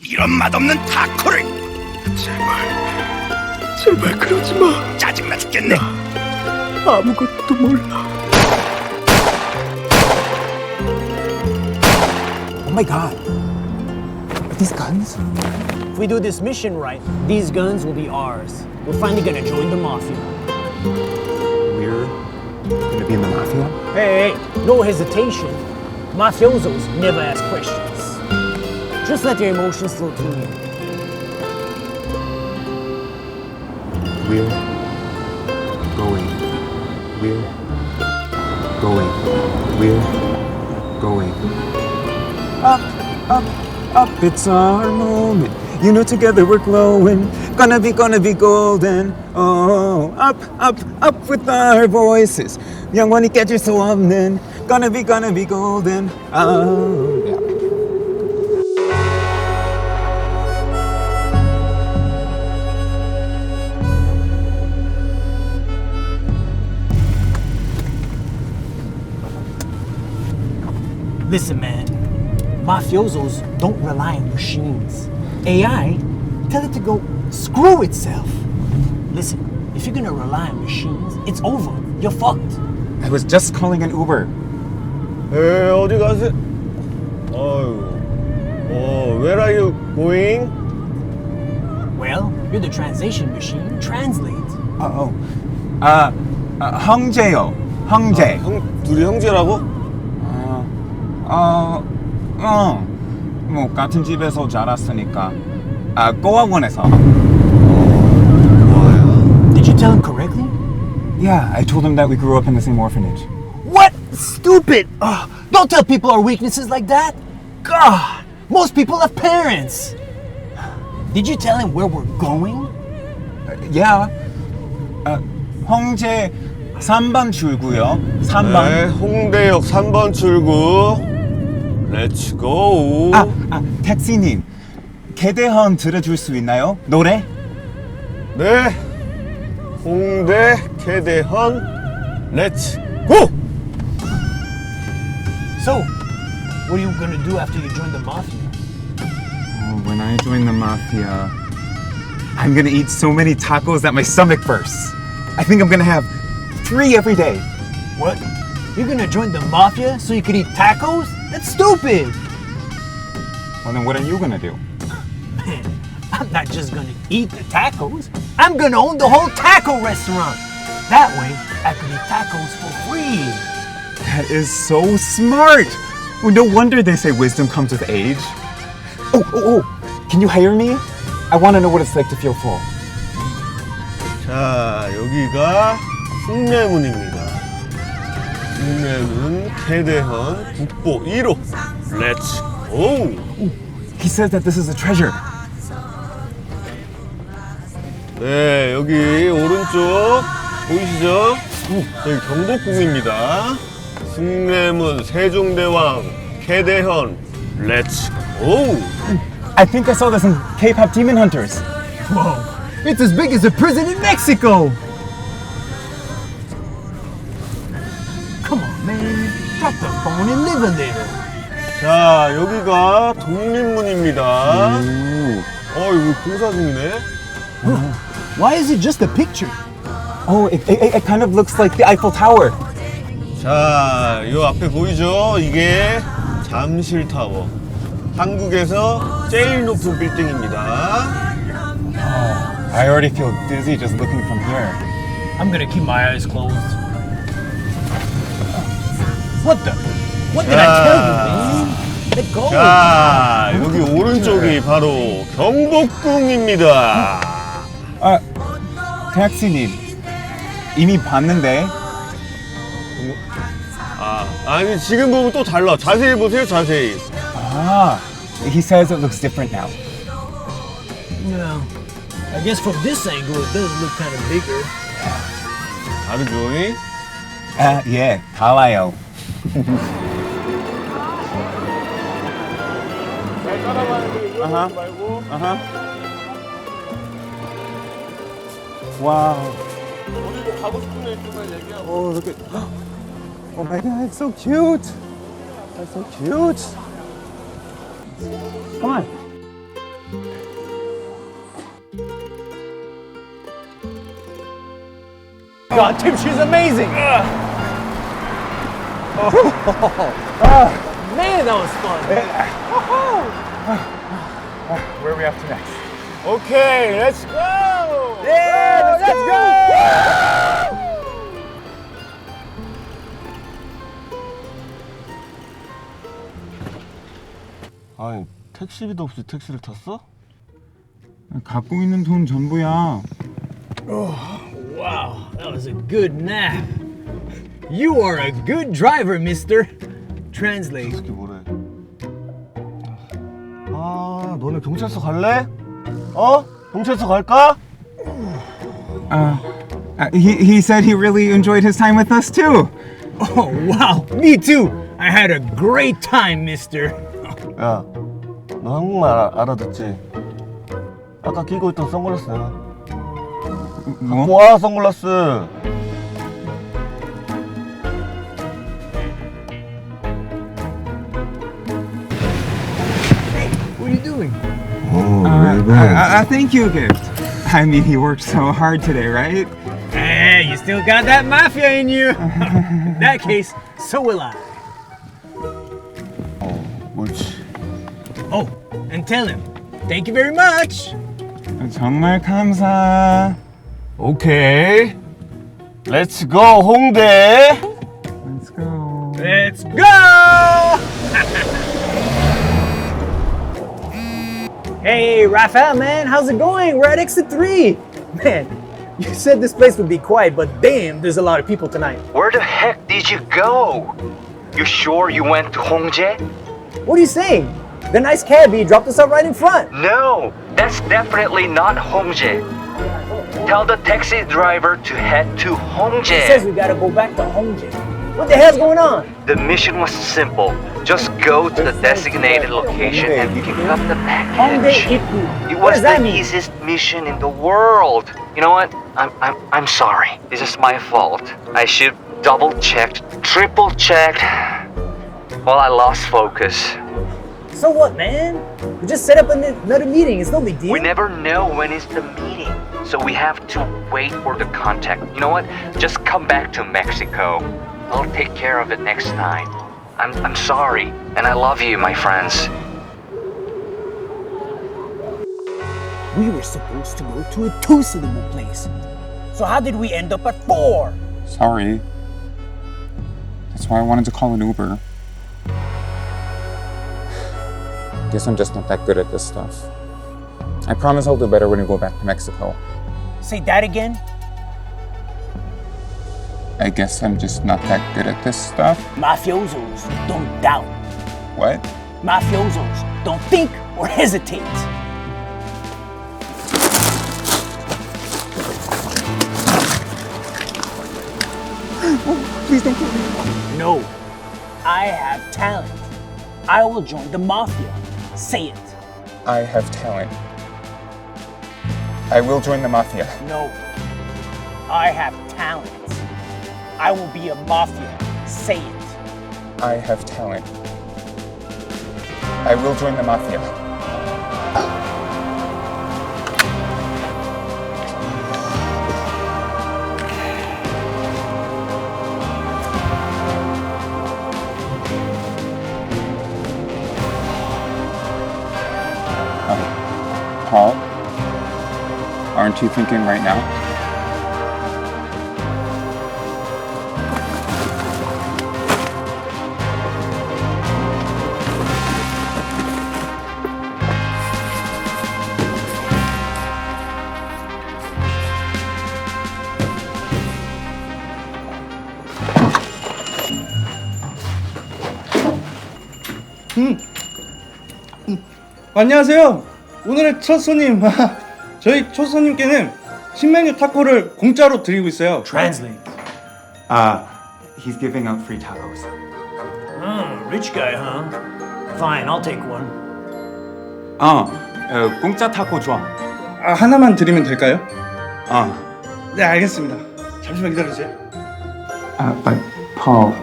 이런 맛없는 타코를 제발, 제발 그러지 마. 짜증나 죽겠네. 아무것도 몰라. Oh my god. These guns? If we do this mission right, these guns will be ours. We're finally gonna join the mafia. We're gonna be in the mafia? Hey, hey, no hesitation. Mafiosos never ask questions. Just let your emotions flow through you. We're going. We're going. We're going. Up, up, up. It's our moment. You know, together we're glowing. Gonna be, gonna be golden. Oh, up, up, up with our voices. Young one, you get your so then. Gonna be, gonna be golden. Oh, yeah. Listen, man. Mafiosos don't rely on machines. AI, tell it to go screw itself. Listen, if you're gonna rely on machines, it's over. You're fucked. I was just calling an Uber. 에 어디 가세요? 어유. 어, where are you going? Well, you're the translation machine. Translate. 어, 어. 아, 아, 형제요. 형제. 형 둘이 형제라고? 어, 어, 어. 뭐 같은 집에서 자랐으니까. 아, 고아원에서. Did you tell him correctly? Yeah, I told him that we grew up in the same orphanage. What? Stupid! Ugh, don't tell people our weaknesses like that! God! Most people have parents! Did you tell him where we're going? Yeah. 아, 형제 3번 출구요. 3번. 네, 홍대역 3번 출구. 렛츠 고. 아, 아, 택시님. 개대헌 들어줄 수 있나요? 노래? 네. 홍대 개대헌 렛츠 고. So, what are you gonna do after you join the mafia? Oh, when I join the mafia, I'm gonna eat so many tacos that my stomach bursts. I think I'm gonna have three every day. What? You're gonna join the mafia so you could eat tacos? That's stupid! Well, then what are you gonna do? Man, I'm not just gonna eat the tacos. I'm gonna own the whole taco restaurant. That way, I could eat tacos for free. That is so smart. Well, no wonder they say wisdom comes with age. Oh, oh, oh! Can you hire me? I want to know what it's like to feel full. 자, 여기가 숭례문입니다. 숭례문 개대헌 국보 1호. 렛츠 고. He says that this is a treasure. 네, 여기 오른쪽 보이시죠? 여기 경복궁입니다. 숭례문 세종대왕 개대헌 렛츠 고. I think I saw this in K-pop Demon Hunters. Whoa, it's as big as a prison in Mexico! A little. 자, 여기가 독립문입니다. 어, 이거 공사 중이네. Why is it just a picture? Oh, it, it, it kind of looks like the Eiffel Tower. 자, 요 앞에 보이죠? 이게 잠실 타워. 한국에서 제일 높은 빌딩입니다. I already feel dizzy just looking from here. I'm gonna keep my eyes closed. What the? What did I tell you, man? Let go. 자, 여기 오른쪽이 바로 경복궁입니다. 아, 택시님 이미 봤는데. 아, 아니 지금 보면 또 달라. 자세히 보세요, 자세히. Ah, he says it looks different now. Well, I guess from this angle it does look kind of bigger. 다르죠? 이? 아, 예, 달라요. uh-huh. Uh-huh. Wow. Oh, look at. Oh my god, it's so cute. That's so cute. Come on. God, Tim, she's amazing. Ugh. Man, that was fun. Where are we after next? Okay, let's go! Yeah, let's go. 아니 택시비도 없이 택시를 탔어? 갖고 있는 돈 전부야. Wow, that was a good nap. You are a good driver, mister. Translate. 이게 뭐래? 아 너네 경찰서 갈래? 어? 경찰서 갈까? Uh, he, he said he really enjoyed his time with us too. Oh, wow. Me too. I had a great time, mister. 야, 너 한국말 알아, 알아듣지? 아까 끼고 있던 선글라스 내가 뭐? 와 선글라스 Uh, a, a thank you gift. I mean, he worked so hard today, right? Hey, you still got that mafia in you. in that case, so will I. 어, 옳지 Oh, and tell him, thank you very much. 정말 감사. 오케이 렛츠 고 홍대 Let's go. Let's go! hey, Raphael, man, how's it going? We're at exit three. Man, you said this place would be quiet, but damn, there's a lot of people tonight. Where the heck did you go? You sure you went to Hongje? What are you saying? The nice cabbie dropped us off right in front. No, that's definitely not Hongje. Tell the taxi driver to head to Hongje. He says we gotta go back to Hongjae. What the hell's going on? The mission was simple. Just go to the designated location and pick up the package. It was the easiest mission in the world. You know what? I'm, I'm, I'm sorry. This is my fault. I should double checked, triple checked. Well, I lost focus. So what, man? We just set up another meeting. It's no big deal. We never know when is the meeting, so we have to wait for the contact. You know what? Just come back to Mexico. I'll take care of it next time. I'm, I'm sorry, and I love you, my friends. We were supposed to go to a two syllable place. So how did we end up at four? Sorry. That's why I wanted to call an Uber. Guess I'm just not that good at this stuff. I promise I'll do better when we go back to Mexico. Say that again. I guess I'm just not that good at this stuff. Mafiosos don't doubt. What? Mafiosos don't think or hesitate. Please don't kill me. No, I have talent. I will join the mafia. Say it. I have talent. I will join the mafia. No, I have talent. I will be a mafia. Say it. I have talent. I will join the mafia. Uh, Paul, aren't you thinking right now? 안녕하세요. 오늘의 첫 손님. 저희 첫 손님께는 신메뉴 타코를 공짜로 드리고 있어요. Translate. Uh, he's giving out free tacos. Oh, rich guy, huh? Fine, I'll take one. 어, 어 공짜 타코 좋아. 아, 하나만 드리면 될까요? 어. 네, 알겠습니다. 잠시만 기다려 주세요. Uh, but Paul,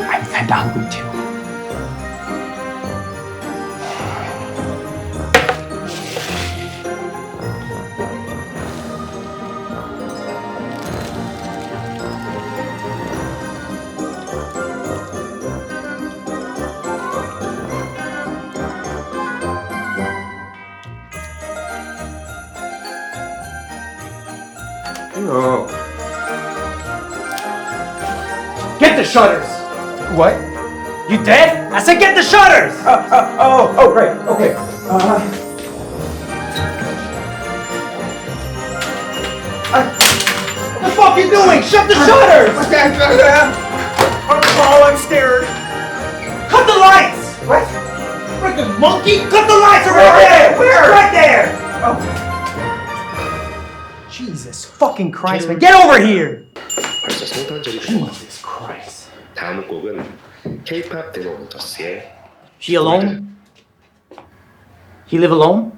I'm kind of hungry too. No. Get the shutters! What? You dead? I said get the shutters! Uh, uh, oh, oh, right. Okay. Uh-huh. Uh, what the fuck are you doing? Shut the shutters! Oh, I'm scared. Cut the lights! What? Freaking monkey! Cut the lights right there! Where? Right there! Oh. Jesus fucking Christ, man. Get over here! 벌써 성탄절이 되고 Jesus Christ. 다음 곡은 K-pop 데모부터스의 He alone? He live alone?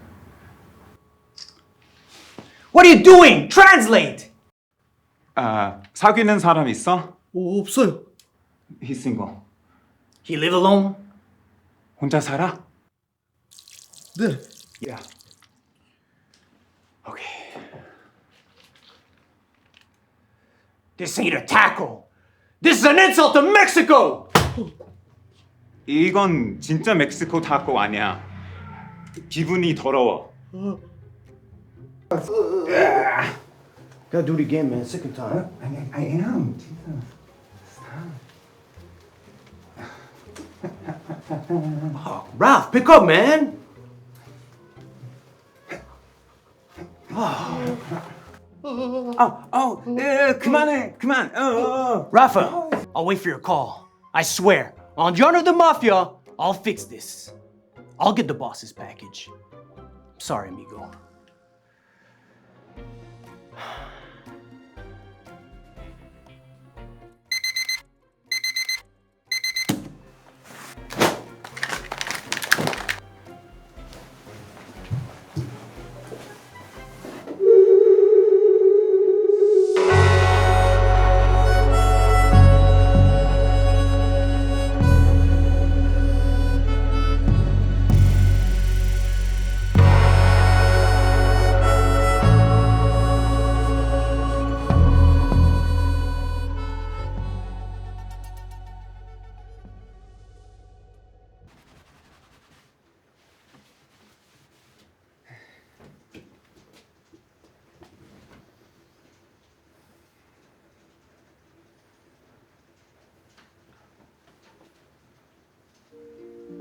What are you doing? Translate! 아, 사귀는 사람 있어? 오, 없어요. He's single. He live alone? 혼자 살아? 네. Yeah. Okay. This ain't a tackle. This is an insult to Mexico! 이건 진짜 멕시코 타코 아니야. 기분이 더러워. Gotta do it again, man. Second time. I, I am. Ralph, pick up, man. 어, Oh, oh, uh, come on in, come on. Oh, oh, oh. Rafa, I'll wait for your call. I swear, on the honor of the Mafia, I'll fix this. I'll get the boss's package. Sorry, amigo.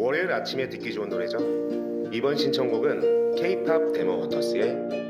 월요일 아침에 듣기 좋은 노래죠. 이번 신청곡은 K-pop 데모부터스의 골